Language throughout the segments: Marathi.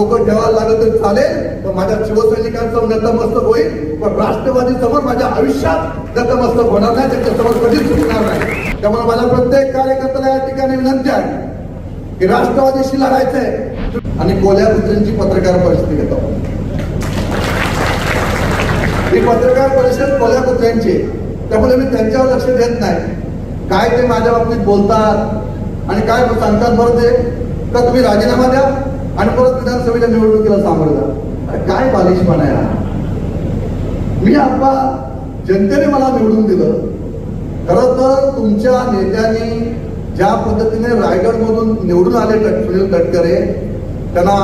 डोकं ठेवायला लागलं तरी चालेल पण माझ्या शिवसैनिकांचं नतमस्तक होईल पण राष्ट्रवादी समोर माझ्या आयुष्यात नतमस्तक होणार नाही त्याच्यासमोर कधीच चुकणार नाही. त्यामुळे मला प्रत्येक कार्यकर्त्याला या ठिकाणी विनंती आहे की राष्ट्रवादीशी लढायचंय. आणि कोल्हापूरची पत्रकार परिषद घेतो. ही पत्रकार परिषद कोल्हापूरची. त्यामुळे मी त्यांच्यावर लक्ष देत नाही. काय ते माझ्या बाबतीत बोलतात आणि काय सांगतात बरं ते? का तुम्ही राजीनामा द्या. आणि परत विधानसभेच्या निवडणुकीला सामोरं जा अरे काय बालिशपणा आहे मी आपला जनतेने मला निवडून दिलं. खरं तर तुमच्या नेत्यांनी ज्या पद्धतीने रायगडमधून निवडून आले सुनील तटकरे त्यांना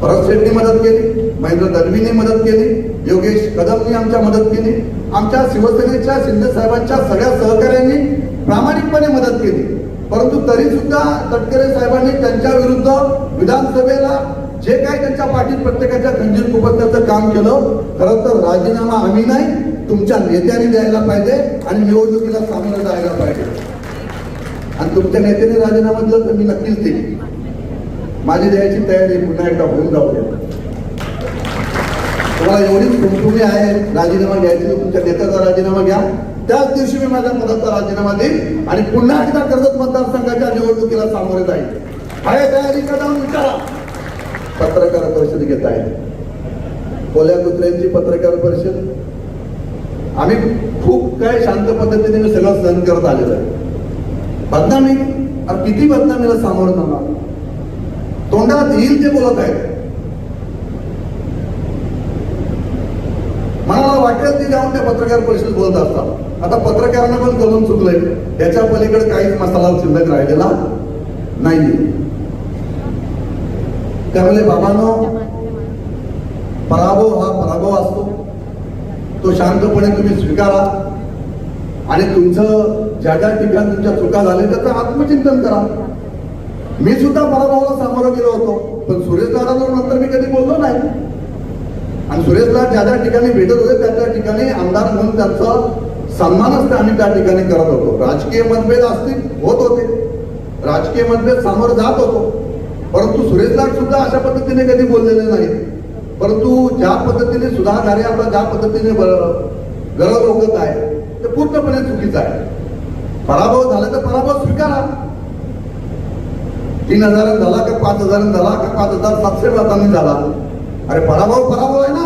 भरत शेट्टी मदत केली महेंद्र दलवीने मदत केली योगेश कदमनी आमच्या मदत केली आमच्या शिवसेनेच्या शिंदे साहेबांच्या सगळ्या सहकाऱ्यांनी प्रामाणिकपणे मदत केली. परंतु तरी सुद्धा तटकरे साहेबांनी त्यांच्या विरुद्ध विधानसभेला जे काही त्यांच्या पाठीत प्रत्येकाच्या खंजीर कुपत्याचं काम केलं खरं तर राजीनामा आम्ही नाही तुमच्या नेत्याने द्यायला पाहिजे आणि निवडणुकीला सामोरं जायला पाहिजे. आणि तुमच्या नेत्याने राजीनामा दिला तर मी नक्कीच देईन. माझी द्यायची तयारी पुन्हा एकदा होऊन जाऊ द्या तुम्हाला एवढीच कुमकुमी आहे राजीनामा घ्यायची तुमच्या नेत्याचा राजीनामा घ्या. त्याच दिवशी मी माझ्या पदाचा राजीनामा देईन आणि पुन्हा एकदा कर्जत मतदारसंघाच्या निवडणुकीला सामोरे जाईल आहे तयारी का जाऊन विचारा. पत्रकार परिषद घेत आहे. कोल्या कुत्र्यांची पत्रकार परिषद. आम्ही खूप काय शांत पद्धतीने मी सगळं सहन करत आलेलो आहे. बदनामी अरे किती बदनामीला सामोरं जाणार? तोंडात येईल ते बोलत आहेत मला वाटेल ते जाऊन त्या पत्रकार परिषद बोलत असतात आता पत्रकारांना पण कळून चुकलंय. त्याच्या पलीकडे काहीच मसाला शिल्लक राहिलेला नाही त्यामुळे बाबांनो पराभव हा पराभव असतो. तो शांतपणे तुम्ही स्वीकारा. आणि तुमचं ज्या ज्या ठिकाणी तुमच्या चुका झाल्या त्याचं आत्मचिंतन करा. मी सुद्धा पराभवाला सामोरं गेलो होतो. पण सुरेश दादा नंतर मी कधी बोललो नाही. सुरेशला ज्या ज्या ठिकाणी भेटत होते त्या त्या ठिकाणी आमदार म्हणून त्यांचा सन्मानच आम्ही त्या ठिकाणी करत होतो. राजकीय मतभेद असतील होत होते. राजकीय मतभेद सामोरं जात होतो. परंतु सुरेशला सुद्धा अशा पद्धतीने कधी बोललेले नाही. परंतु ज्या पद्धतीने सुधारणारे आता ज्या पद्धतीने गरज ओकत आहे ते पूर्णपणे चुकीचं आहे. पराभव झाला तर पराभव स्वीकारा. तीन हजार झाला का पाच हजार झाला का पाच हजार सातशे मतांनी झाला. अरे पराभव पराभव आहे ना?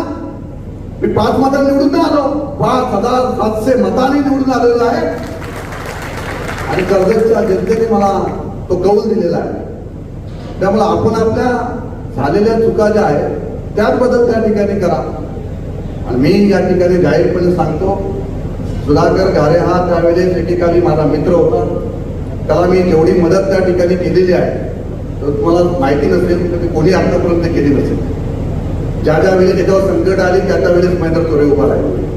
मी पाच मतांनी निवडून आलो. पाच हजार सातशे मतांनी निवडून आलेलो आहे. आणि कर्जतच्या जनतेने मला तो कौल दिलेला आहे. त्यामुळे आपण आपल्या झालेल्या चुका ज्या आहेत त्याच बदल त्या ठिकाणी करा. आणि मी या ठिकाणी जाहीरपणे सांगतो सुधाकर घारे हा त्यावेळेस ठिकाणी माझा मित्र होता. त्याला मी जेवढी मदत त्या ठिकाणी केलेली आहे तर तुम्हाला माहिती नसेल तर ती कोणी आतापर्यंत केली नसेल. ज्या ज्या वेळेस त्याच्यावर संकट आली त्या त्या वेळेस महेंद्र चोरे उभा राहिले.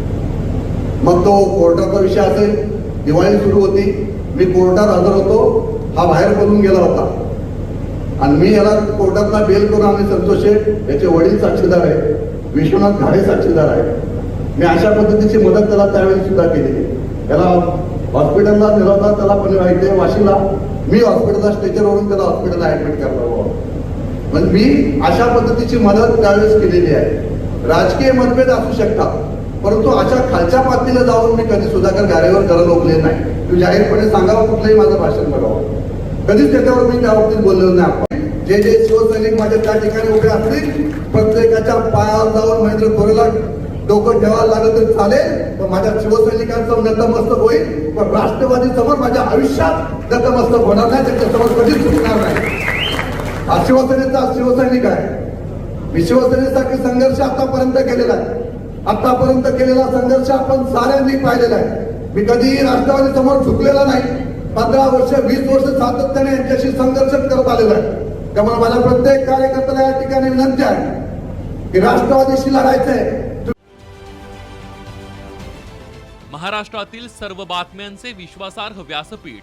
मग तो कोर्टाचा विषय असेल दिवाळी सुरू होती. मी कोर्टात हजर होतो हा बाहेर पडून गेला होता. आणि मी याला कोर्टातला बेल करून आम्ही संतोष शेठ याचे वडील साक्षीदार आहे विश्वनाथ घाडे साक्षीदार आहे मी अशा पद्धतीची मदत त्याला त्यावेळी सुद्धा केली. त्याला हॉस्पिटलला नेला होता त्याला पण इथे वाशीला. मी हॉस्पिटलला स्टेचरवरून त्याला हॉस्पिटलला ऍडमिट करणार म्हणजे मी अशा पद्धतीची मदत त्यावेळेस केलेली आहे. राजकीय मतभेद असू शकतात परंतु अशा खालच्या पातळीला जाऊन मी कधी सुधाकर गारेवर गरज ओकले नाही. तू जाहीरपणे सांगावं कुठलंही माझं भाषण बघावं कधीच त्याच्यावर मी त्या बाबतीत बोललो नाही आपण. जे जे शिवसैनिक माझ्या त्या ठिकाणी उभे असतील प्रत्येकाच्या पायावर जाऊन महेंद्र थोरेला डोकं ठेवायला लागलं तरी चालेल पण माझ्या शिवसैनिकांचं नतमस्तक होईल पण राष्ट्रवादी समोर माझ्या आयुष्यात नतमस्तक होणार नाही त्याच्यासमोर कधीच चुकणार नाही. हा शिवसेनेचा शिवसैनिक आहे. मी शिवसेनेसाठी संघर्ष आतापर्यंत केलेला आहे. आतापर्यंत केलेला संघर्ष आपण साऱ्यांनी पाहिलेला आहे. मी कधीही राष्ट्रवादी समोर झुकलेला नाही. पंधरा वर्ष वीस वर्ष सातत्याने यांच्याशी संघर्ष करत आलेला आहे. त्यामुळे मला प्रत्येक कार्यकर्त्याला या ठिकाणी विनंती आहे की राष्ट्रवादीशी लढायचंय महाराष्ट्रातील सर्व बातम्यांचे विश्वासार्ह व्यासपीठ.